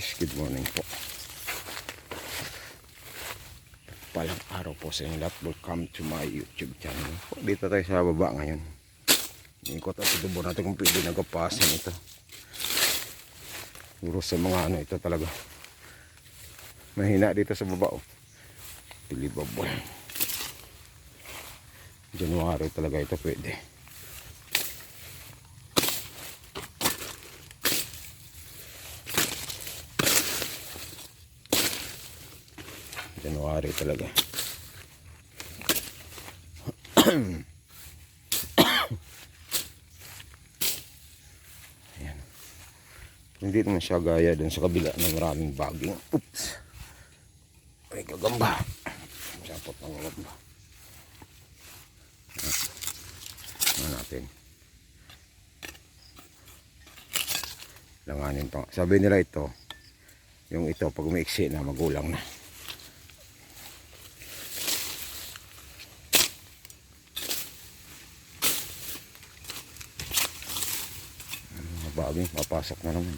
guys, good morning po. Palang araw po sa inyo lahat. Welcome to my YouTube channel. Po, dito tayo sa baba ngayon. Ikot at tubo natin kung pwede nagapasin ito. Siguro sa mga ano ito talaga. Mahina dito sa baba oh. Believable. January talaga ito pwede. January talaga. Ayan. Hindi naman siya gaya dun sa kabila na maraming baging. Oops. Ay, gagamba. Sapot ng gagamba. Ano natin. Langanin pa. Sabi nila ito, yung ito pag umiiksi na magulang na. Mga bagay, papasok na naman.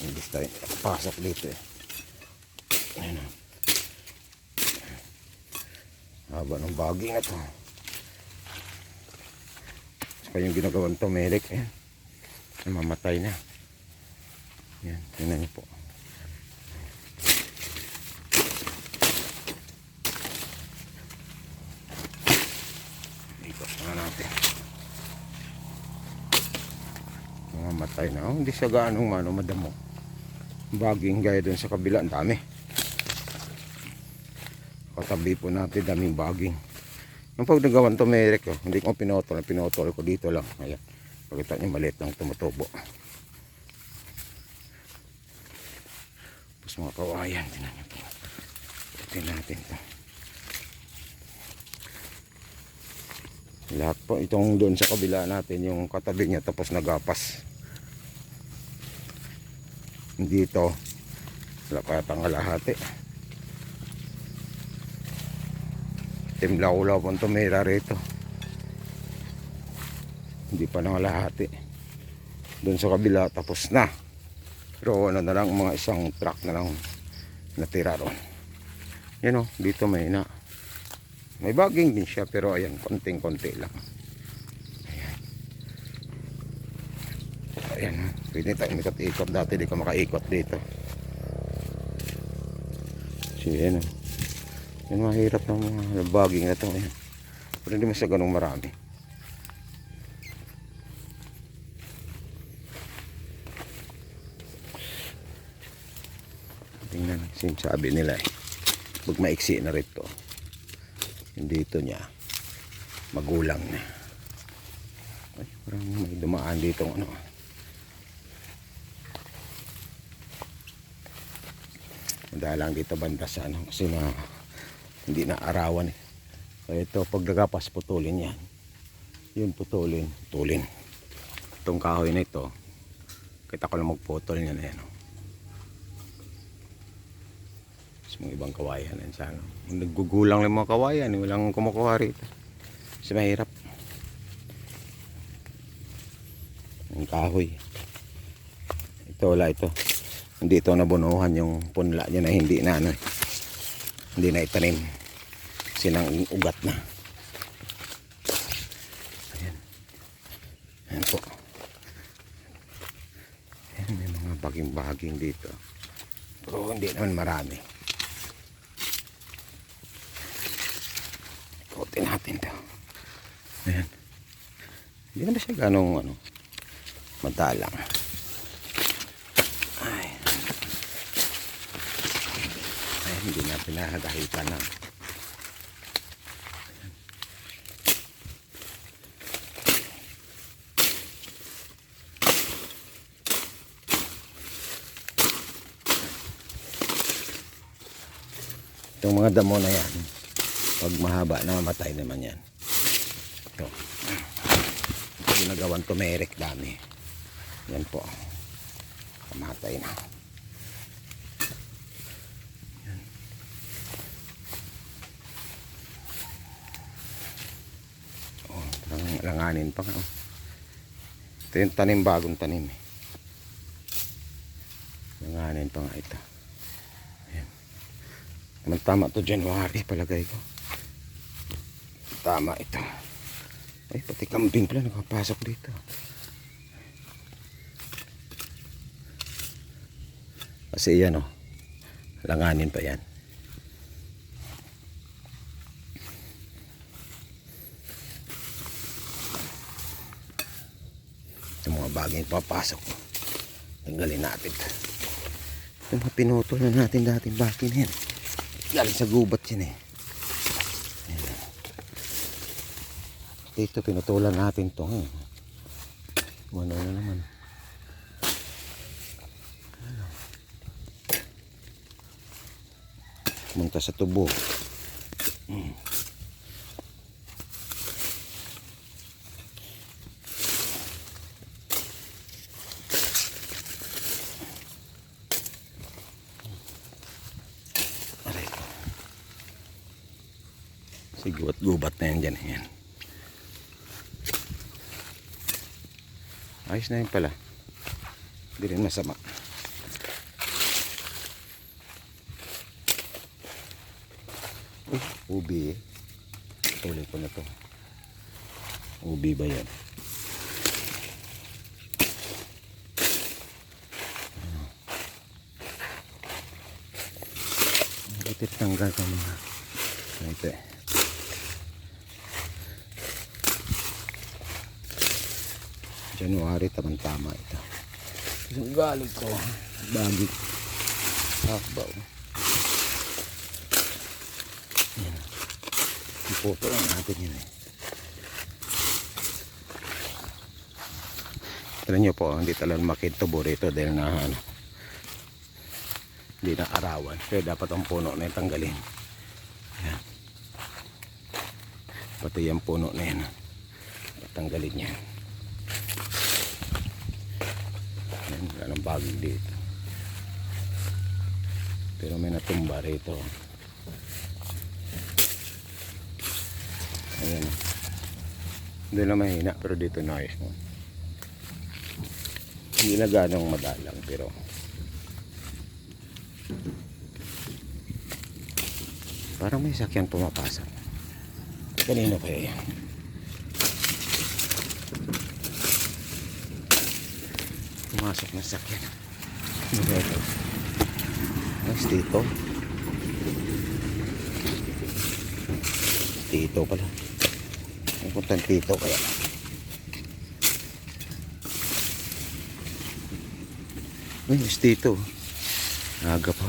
Hindi tayo pasok dito eh. Ayun o. Haba ng bagay na to. Saka yung ginagawang tumelik eh. Namamatay na. Yan, tingnan niyo po. Ikot na natin. Namamatay na. Oh, hindi siya gaanong mano madamo. Baging gaya dun sa kabila. Ang dami. Katabi po natin daming baging. Yung pag nagawan to Merek, oh, hindi ko pinotol. Pinotol ko dito lang. Ayan. Pakita niyo maliit lang tumutubo. Tapos mga kawayan. Tingnan niyo po. Tingnan natin to. Lahat po itong doon sa kabila natin yung katabi niya tapos nagapas. Dito wala kaya tangalahati. Timlaw-law po ito mayra rito. Hindi pa nangalahati. Doon sa kabila tapos na. Pero ano na lang mga isang truck na lang natira ron. Yan o, dito may na. May baging din siya pero ayan, konting-konti lang. Ayan. Ayan, pwede tayo mikot-ikot. Dati di ka makaikot dito. So yan o. Yan mahirap ng mga baging na to. Ayan. Pero hindi mo sa ganong marami. Tingnan, sinasabi nila eh. Pag maiksi na rito yung dito niya magulang na ay parang may dumaan dito ano madalang dito banda sa ano kasi na hindi na arawan eh so ito pag nagapas putulin yan yun putulin putulin itong kahoy na ito kita ko lang magputol niya na yan oh. sa mga ibang kawayan yan sa ano. Naggugulang lang mga kawayan, eh, walang kumukuha rito. Kasi mahirap. Ang kahoy. Ito wala ito. Hindi ito nabunuhan yung punla niya na hindi na ano. Hindi na itanim. Kasi nang ugat na. Ayan. Ayan po. Ayan, may mga baging-baging dito. Pero hindi naman marami. Ikotin natin to. Ayan. Hindi naman siya ganong ano, madalang. Ay. Ay, hindi na pinahagahitan na. Itong mga damo na yan, pag mahaba, namamatay naman yan. Ito. Ginagawan tumerik dami. Yan po. Kamatay na. Yan. Oh, parang langanin pa nga. oh. Ito yung tanim, bagong tanim. eh. Ngayon pa nga ito. Ayan. Naman tama to January palagay ko. Tama ito. Ay, pati kambing pala nakapasok dito. Kasi yan oh. Langanin pa yan. Yung mga bagay papasok. Tanggalin natin. Yung mga pinutol na natin dating baki na yan. Galing sa gubat yan eh. Dito pinutulan natin to. Hmm. Ano na naman. Pumunta sa tubo. Hmm. Siguat gubat na yan dyan. Yan. Ayos na yun pala. Hindi rin masama. Uy, ubi eh. Tuloy ko na to. Ubi ba yan? Ito tanggal ka mga. Ito eh. January tamang-tama ito. Isang galing ko. Bagi. Habaw. Yan. Ipoto lang natin yun eh. Alam nyo po, hindi talagang makitubo rito dahil na ano, hindi na arawan. Kaya dapat ang puno na yung tanggalin. Yan. Pati yung puno na yan. Tanggalin yan. Yan, wala bagay dito. Pero may natumba rito. Ayan. Hindi na mahina pero dito nice mo. Hindi na ganong madalang pero parang may sakyan pumapasok. Kanino kaya yan? Pumasok na sakyan. Ito? Mas dito. Dito pala. Ang puntang dito kaya. Mas dito. Aga pa.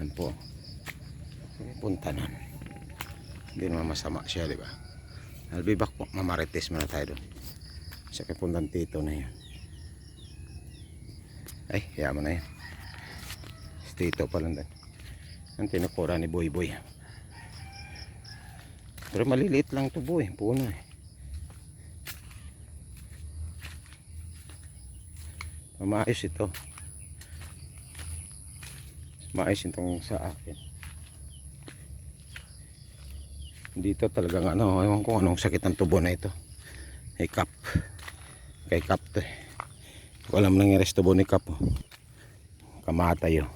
Yan po. Punta nun. Hindi naman masama siya, di ba? I'll be back po. Mamarites muna tayo doon. Sa kapuntan tito na yun. Ay, yaman na yan. Tito pa lang doon. Ang tinukura ni Boy Boy. Pero maliliit lang to boy. Puno eh. Maayos ito. Maayos itong sa akin. Dito talagang ano, ewan ko anong sakit ng tubo na ito. Kap. Kay Kap to eh. Alam nangyari sa tubo ni Kap. Oh. Kamatay oh.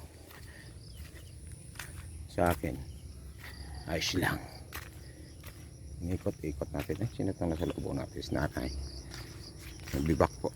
Sa akin. Ayos lang. Ikot-ikot natin. Eh, sino itong nasa loob natin? Is nanay. Nagbibak po.